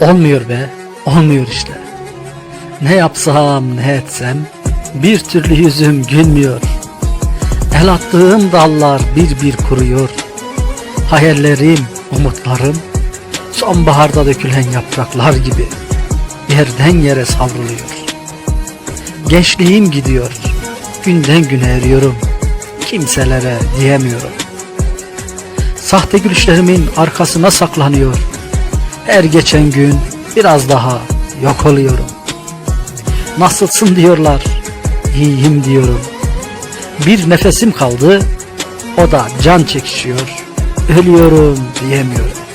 Olmuyor be, olmuyor işte. Ne yapsam ne etsem bir türlü yüzüm gülmüyor. El attığım dallar bir bir kuruyor. Hayallerim, umutlarım sonbaharda dökülen yapraklar gibi yerden yere savruluyor. Gençliğim gidiyor, günden güne eriyorum. Kimselere diyemiyorum. Sahte gülüşlerimin arkasına saklanıyor. Her geçen gün biraz daha yok oluyorum. Nasılsın diyorlar, iyiyim diyorum. Bir nefesim kaldı, o da can çekişiyor. Ölüyorum diyemiyorum.